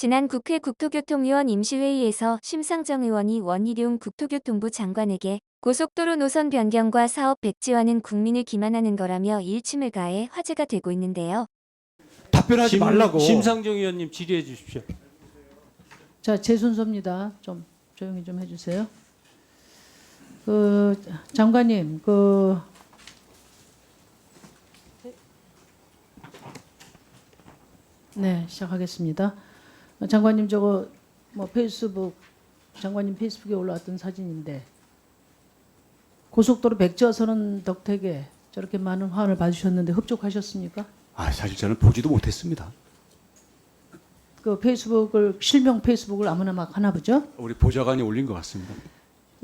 지난 국회 국토교통위원 임시회의에서 심상정 의원이 원희룡 국토교통부 장관에게 고속도로 노선 변경과 사업 백지화는 국민을 기만하는 거라며 일침을 가해 화제가 되고 있는데요. 답변하지 심- 말라고. 심상정 의원님 질의해 주십시오. 자, 제 순서입니다. 좀 조용히 좀 해주세요. 그 장관님, 그 네, 시작하겠습니다. 어, 장관님 저거 뭐 페이스북 장관님 페이스북에 올라왔던 사진인데 고속도로 백지화선은 덕택에 저렇게 많은 화환을 받으셨는데 흡족하셨습니까? 아, 사실 저는 보지도 못했습니다. 그 페이스북을 실명 페이스북을 아무나 막 하나 보죠? 우리 보좌관이 올린 것 같습니다.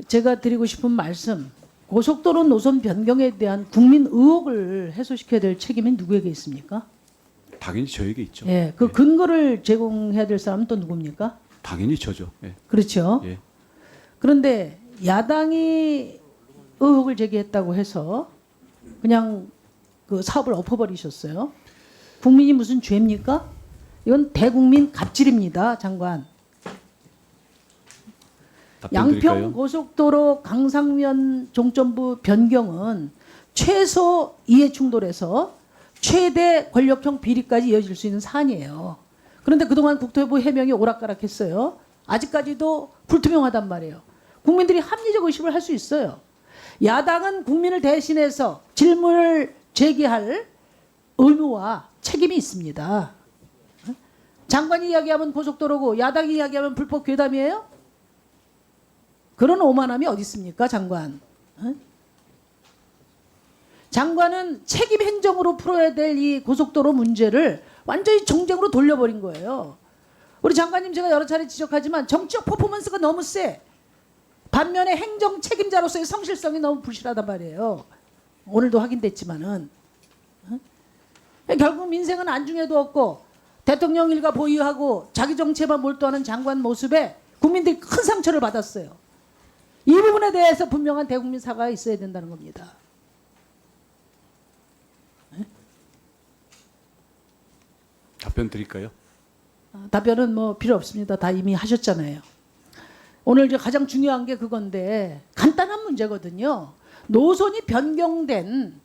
제가 드리고 싶은 말씀 고속도로 노선 변경에 대한 국민 의혹을 해소시켜야 될 책임이 누구에게 있습니까? 당연히 저에게 있죠. 예, 그 근거를 제공해야 될 사람은 또 누굽니까? 당연히 저죠. 예. 그렇죠. 예. 그런데 야당이 의혹을 제기했다고 해서 그냥 그 사업을 엎어버리셨어요. 국민이 무슨 죄입니까? 이건 대국민 갑질입니다, 장관. 양평? 고속도로 강상면 종점부 변경은 최소 이해 충돌에서 최대 권력형 비리까지 이어질 수 있는 사안이에요. 그런데 그동안 국토부 해명이 오락가락했어요. 아직까지도 불투명하단 말이에요. 국민들이 합리적 의심을 할 수 있어요. 야당은 국민을 대신해서 질문을 제기할 의무와 책임이 있습니다. 장관이 이야기하면 고속도로고 야당이 이야기하면 불법 괴담이에요? 그런 오만함이 어디 있습니까, 장관? 어? 장관은 책임 행정으로 풀어야 될 이 고속도로 문제를 완전히 정쟁으로 돌려버린 거예요. 우리 장관님 제가 여러 차례 지적하지만 정치적 퍼포먼스가 너무 세. 반면에 행정 책임자로서의 성실성이 너무 부실하단 말이에요. 오늘도 확인됐지만은 어? 결국 민생은 안중에도 없고 대통령 일가 보유하고 자기 정체만 몰두하는 장관 모습에 국민들이 큰 상처를 받았어요. 이 부분에 대해서 분명한 대국민 사과가 있어야 된다는 겁니다. 답변 드릴까요? 아, 답변은 뭐 필요 없습니다. 다 이미 하셨잖아요. 오늘 이제 가장 중요한 게 그건데 간단한 문제거든요. 노선이 변경된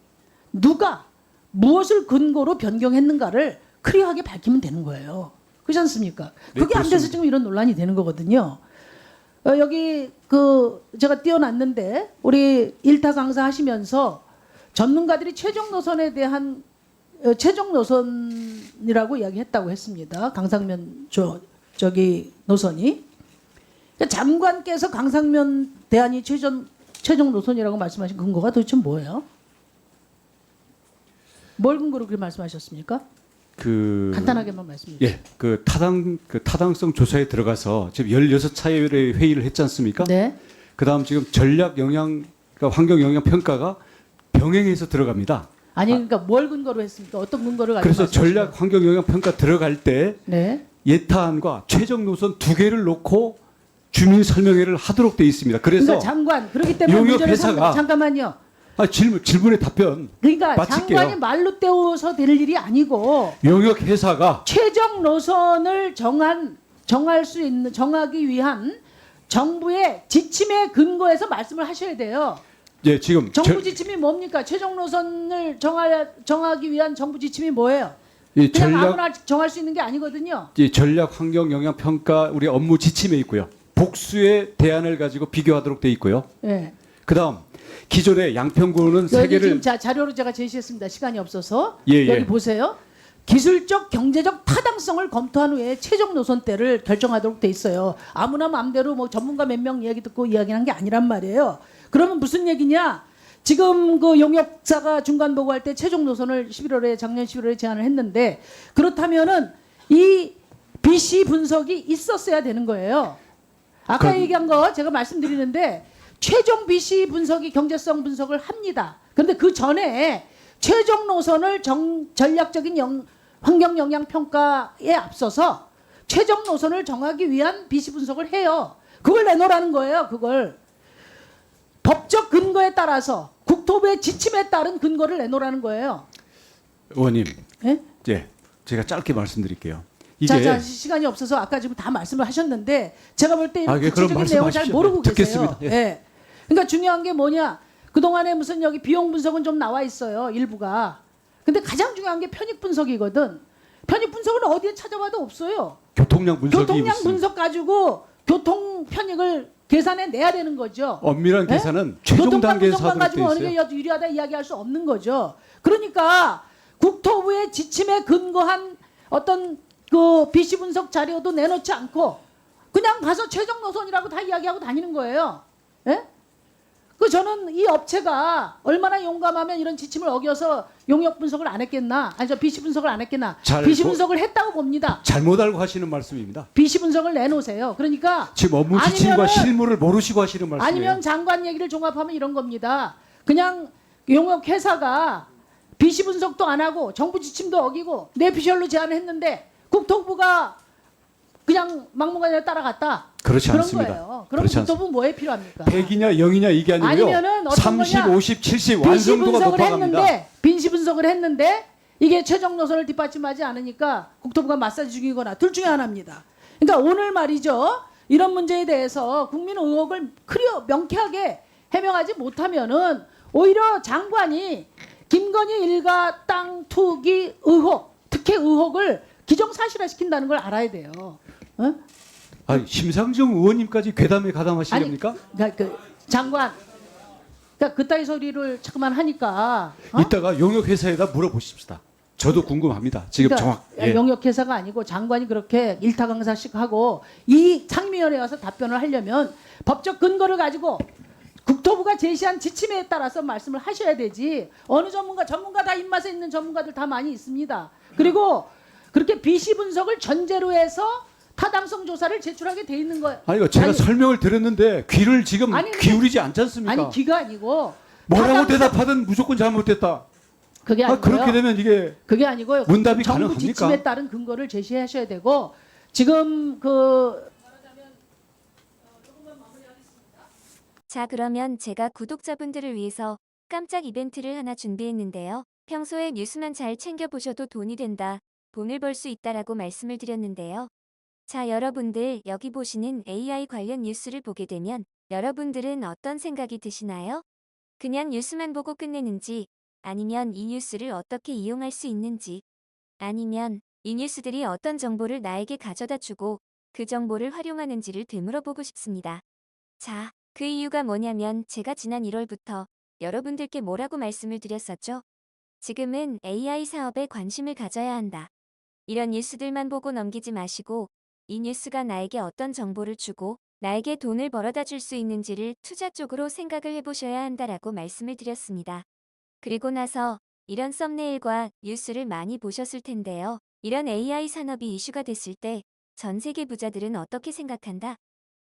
누가 무엇을 근거로 변경했는가를 클리어하게 밝히면 되는 거예요. 그렇지 않습니까? 네, 그게 안 돼서. 지금 이런 논란이 되는 거거든요. 어, 여기 그 제가 띄워놨는데 우리 일타 강사 하시면서 전문가들이 최종 노선에 대한 어, 최종 노선이라고 이야기했다고 했습니다. 강상면 저 저기 노선이 그러니까 장관께서 강상면 대안이 최종 최종 노선이라고 말씀하신 근거가 도대체 뭐예요? 뭘 근거로 그렇게 말씀하셨습니까? 그 간단하게만 말씀해 주세요. 예, 그 타당 그 타당성 조사에 들어가서 지금 16차례 회의를 했지 않습니까? 네. 그다음 지금 전략 영향 그러니까 환경 영향 평가가 병행해서 들어갑니다. 아니 그러니까 뭘 근거로 했습니까? 어떤 근거를 가지고 그래서 전략 환경 영향 평가 들어갈 때? 네. 예타안과 최종 노선 두 개를 놓고 주민 설명회를 하도록 돼 있습니다. 그래서 그러니까 장관 그렇기 때문에 용역 문제를 회사가- 삼- 잠깐만요. 아, 질문 질문의 답변 그러니까 마칠게요. 장관이 말로 때워서 될 일이 아니고 용역 회사가 최종 노선을 정한 정할 수 있는 정하기 위한 정부의 지침에 근거해서 말씀을 하셔야 돼요. 예, 지금 정부 저- 지침이 뭡니까? 최종 노선을 정하, 정하기 위한 정부 지침이 뭐예요? 이 그냥 아무나 정할 수 있는 게 아니거든요. 이 전략 환경 영향 평가 우리 업무 지침에 있고요. 복수의 대안을 가지고 비교하도록 돼 있고요. 예. 그다음 기존의 양평구는 세 여기 개를 지금 자, 자료로 제가 제시했습니다. 시간이 없어서 예, 여기 예. 보세요. 기술적 경제적 타당성을 검토한 후에 최종 노선대를 결정하도록 돼 있어요. 아무나 마음대로 뭐 전문가 몇 명 이야기 듣고 이야기한 게 아니란 말이에요. 그러면 무슨 얘기냐? 지금 그 용역사가 중간 보고할 때 최종 노선을 11월에 작년 11월에 제안을 했는데 그렇다면은 이 BC 분석이 있었어야 되는 거예요. 아까 그럼- 얘기한 거 제가 말씀드리는데 최종 BC 분석이 경제성 분석을 합니다. 그런데 그 전에 최종 노선을 정, 전략적인 영- 환경 영향 평가에 앞서서 최종 노선을 정하기 위한 BC 분석을 해요. 그걸 내놓으라는 거예요. 그걸 법적 근거에 따라서 국토부의 지침에 따른 근거를 내놓으라는 거예요. 의원님, 예? 예, 제가 짧게 말씀드릴게요. 이게 자, 자, 시- 시간이 없어서 아까 지금 다 말씀을 하셨는데 제가 볼 때 아, 예, 구체적인 내용을 잘 말씀하십시오. 모르고 네, 계세요. 듣겠습니다. 예. 예. 그러니까 중요한 게 뭐냐? 그동안에 무슨 여기 비용 분석은 좀 나와 있어요. 일부가. 근데 가장 중요한 게 편익 분석이거든. 편익 분석은 어디에 찾아봐도 없어요. 교통량 분석이 교통량 있습니다. 분석 가지고 교통 편익을 계산해 내야 되는 거죠. 엄밀한 예? 계산은 최종 단계에서 하도록 가지고 어느 돼 게. 유리하다 이야기할 수 없는 거죠. 그러니까 국토부의 지침에 근거한 어떤 그 BC 분석 자료도 내놓지 않고 그냥 가서 최종 노선이라고 다 이야기하고 다니는 거예요. 예? 그 저는 이 업체가 얼마나 용감하면 이런 지침을 어겨서 용역 분석을 안 했겠나? 아니 저 BC 분석을 안 했겠나? 잘 BC 보- 분석을 했다고 봅니다. 잘못 알고 하시는 말씀입니다. BC 분석을 내놓으세요. 그러니까 지금 업무 지침과 아니면은- 실무를 모르시고 하시는 말씀이에요. 아니면 장관 얘기를 종합하면 이런 겁니다. 그냥 용역 회사가 비시 분석도 안 하고 정부 지침도 어기고 내피셜로 제안을 했는데 국토부가 그냥 막무가내로 따라갔다. 그렇지 그런 않습니다. 거예요. 그럼 그렇지 국토부 뭐에 필요합니까? 100이냐 0이냐 이게 아니고요. 아니면은 어떤 30, 거냐? 50, 70 빈시 완성도가 분석을 높아갑니다. 했는데 빈시 분석을 했는데 이게 최종 노선을 뒷받침하지 않으니까 국토부가 마사지 중이거나 둘 중에 하나입니다. 그러니까 오늘 말이죠. 이런 문제에 대해서 국민 의혹을 클리어 명쾌하게 해명하지 못하면은 오히려 장관이 김건희 일가 땅 투기 의혹, 특혜 의혹을 기정사실화 시킨다는 걸 알아야 돼요. 어? 아니, 심상정 의원님까지 괴담에 가담하시렵니까? 그러니까 그 장관, 그러니까 그따위 소리를 자꾸만 하니까 어? 이따가 용역 회사에다 물어보십시다. 저도 궁금합니다. 지금 그러니까 정확. 예. 영역 회사가 아니고 장관이 그렇게 일타 강사식 하고 이 상임위원회에 와서 답변을 하려면 법적 근거를 가지고 국토부가 제시한 지침에 따라서 말씀을 하셔야 되지 어느 전문가 전문가 다 입맛에 있는 전문가들 다 많이 있습니다. 그리고 그렇게 비시 분석을 전제로 해서 타당성 조사를 제출하게 돼 있는 거예요. 아니, 이거 제가 아니, 설명을 드렸는데 귀를 지금 아니, 근데- 기울이지 않지 않습니까? 아니 기가 아니고 뭐라고 타당성- 대답하든 무조건 잘못됐다. 그게 아, 아니고요. 그렇게 되면 이게 그게 아니고요. 문답이 정부 가능합니까? 지침에 따른 근거를 제시하셔야 되고 지금 그 자, 그러면 제가 구독자분들을 위해서 깜짝 이벤트를 하나 준비했는데요. 평소에 뉴스만 잘 챙겨보셔도 돈이 된다, 돈을 벌 수 있다라고 말씀을 드렸는데요. 자, 여러분들 여기 보시는 AI 관련 뉴스를 보게 되면 여러분들은 어떤 생각이 드시나요? 그냥 뉴스만 보고 끝내는지, 아니면 이 뉴스를 어떻게 이용할 수 있는지, 아니면 이 뉴스들이 어떤 정보를 나에게 가져다 주고 그 정보를 활용하는지를 되물어보고 싶습니다. 자, 그 이유가 뭐냐면 제가 지난 1월부터 여러분들께 뭐라고 말씀을 드렸었죠? 지금은 AI 사업에 관심을 가져야 한다. 이런 뉴스들만 보고 넘기지 마시고 이 뉴스가 나에게 어떤 정보를 주고 나에게 돈을 벌어다 줄 수 있는지를 투자 쪽으로 생각을 해보셔야 한다라고 말씀을 드렸습니다. 그리고 나서 이런 썸네일과 뉴스를 많이 보셨을 텐데요. 이런 AI 산업이 이슈가 됐을 때 전 세계 부자들은 어떻게 생각한다?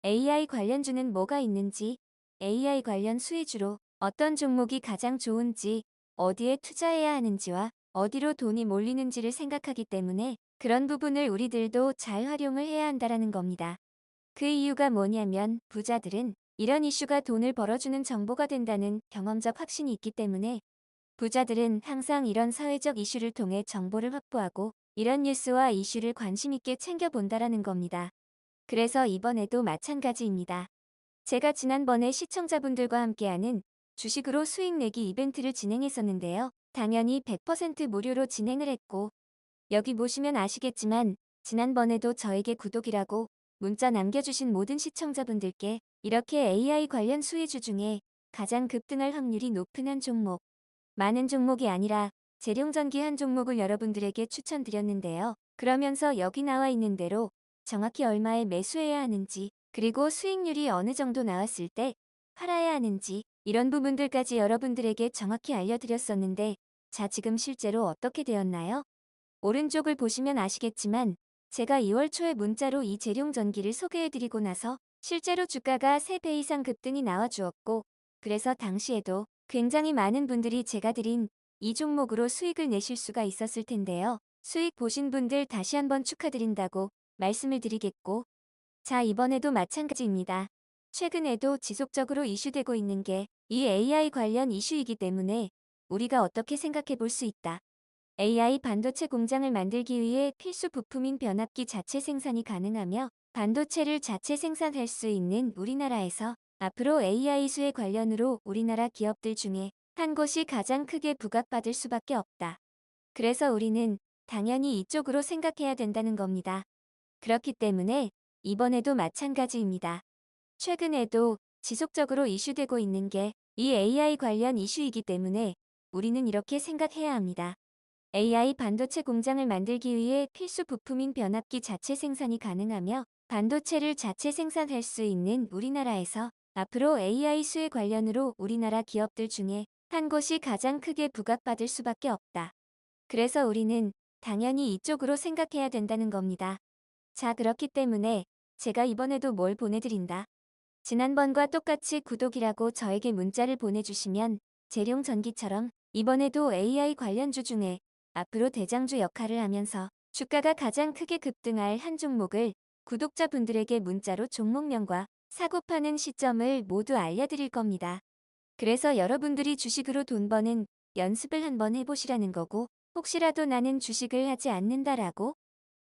AI 관련주는 뭐가 있는지, AI 관련 수혜주로 어떤 종목이 가장 좋은지, 어디에 투자해야 하는지와 어디로 돈이 몰리는지를 생각하기 때문에 그런 부분을 우리들도 잘 활용을 해야 한다라는 겁니다. 그 이유가 뭐냐면 부자들은 이런 이슈가 돈을 벌어주는 정보가 된다는 경험적 확신이 있기 때문에 부자들은 항상 이런 사회적 이슈를 통해 정보를 확보하고 이런 뉴스와 이슈를 관심 있게 챙겨본다라는 겁니다. 그래서 이번에도 마찬가지입니다. 제가 지난번에 시청자분들과 함께하는 주식으로 수익 내기 이벤트를 진행했었는데요. 당연히 100% 무료로 진행을 했고, 여기 보시면 아시겠지만, 지난번에도 저에게 구독이라고 문자 남겨주신 모든 시청자분들께 이렇게 AI 관련 수혜주 중에 가장 급등할 확률이 높은 한 종목, 많은 종목이 아니라 재룡전기 한 종목을 여러분들에게 추천드렸는데요. 그러면서 여기 나와 있는 대로 정확히 얼마에 매수해야 하는지, 그리고 수익률이 어느 정도 나왔을 때 팔아야 하는지, 이런 부분들까지 여러분들에게 정확히 알려드렸었는데, 자, 지금 실제로 어떻게 되었나요? 오른쪽을 보시면 아시겠지만, 제가 2월 초에 문자로 이 재룡 전기를 소개해드리고 나서 실제로 주가가 3배 이상 급등이 나와주었고, 그래서 당시에도 굉장히 많은 분들이 제가 드린 이 종목으로 수익을 내실 수가 있었을 텐데요. 수익 보신 분들 다시 한번 축하드린다고 말씀을 드리겠고, 자, 이번에도 마찬가지입니다. 최근에도 지속적으로 이슈되고 있는 게 이 AI 관련 이슈이기 때문에 우리가 어떻게 생각해 볼 수 있다. AI 반도체 공장을 만들기 위해 필수 부품인 변압기 자체 생산이 가능하며 반도체를 자체 생산할 수 있는 우리나라에서 앞으로 AI 수혜 관련으로 우리나라 기업들 중에 한 곳이 가장 크게 부각받을 수밖에 없다. 그래서 우리는 당연히 이쪽으로 생각해야 된다는 겁니다. 그렇기 때문에 이번에도 마찬가지입니다. 최근에도 지속적으로 이슈되고 있는 게 이 AI 관련 이슈이기 때문에 우리는 이렇게 생각해야 합니다. AI 반도체 공장을 만들기 위해 필수 부품인 변압기 자체 생산이 가능하며 반도체를 자체 생산할 수 있는 우리나라에서 앞으로 AI 수혜 관련으로 우리나라 기업들 중에 한 곳이 가장 크게 부각받을 수밖에 없다. 그래서 우리는 당연히 이쪽으로 생각해야 된다는 겁니다. 자, 그렇기 때문에 제가 이번에도 뭘 보내드린다. 지난번과 똑같이 구독이라고 저에게 문자를 보내주시면 재룡 전기처럼 이번에도 AI 관련주 중에 앞으로 대장주 역할을 하면서 주가가 가장 크게 급등할 한 종목을 구독자분들에게 문자로 종목명과 사고 파는 시점을 모두 알려드릴 겁니다. 그래서 여러분들이 주식으로 돈 버는 연습을 한번 해보시라는 거고 혹시라도 나는 주식을 하지 않는다라고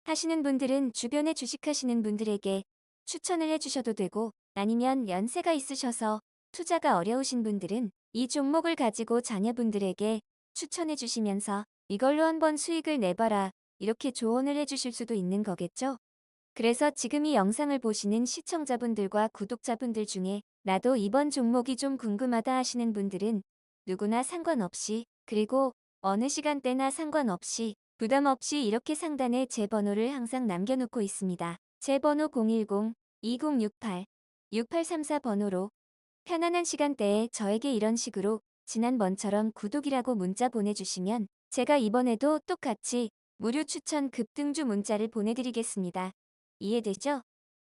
하시는 분들은 주변에 주식하시는 분들에게 추천을 해주셔도 되고 아니면 연세가 있으셔서 투자가 어려우신 분들은 이 종목을 가지고 자녀분들에게 추천해 주시면서 이걸로 한번 수익을 내봐라 이렇게 조언을 해주실 수도 있는 거겠죠? 그래서 지금 이 영상을 보시는 시청자분들과 구독자분들 중에 나도 이번 종목이 좀 궁금하다 하시는 분들은 누구나 상관없이 그리고 어느 시간대나 상관없이 부담 없이 이렇게 상단에 제 번호를 항상 남겨놓고 있습니다. 제 번호 010-2068 6834 번호로 편안한 시간대에 저에게 이런 식으로 지난 번처럼 구독이라고 문자 보내주시면 제가 이번에도 똑같이 무료 추천 급등주 문자를 보내드리겠습니다. 이해되죠?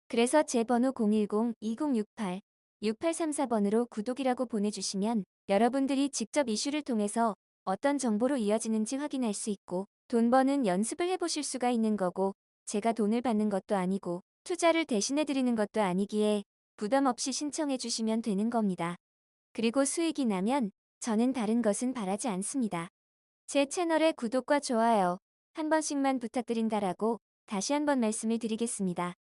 그래서 제 번호 010-2068-6834번으로 구독이라고 보내주시면 여러분들이 직접 이슈를 통해서 어떤 정보로 이어지는지 확인할 수 있고 돈 버는 연습을 해보실 수가 있는 거고 제가 돈을 받는 것도 아니고 투자를 대신해드리는 것도 아니기에 부담 없이 신청해 주시면 되는 겁니다. 그리고 수익이 나면 저는 다른 것은 바라지 않습니다. 제 채널의 구독과 좋아요 한 번씩만 부탁드린다라고 다시 한번 말씀을 드리겠습니다.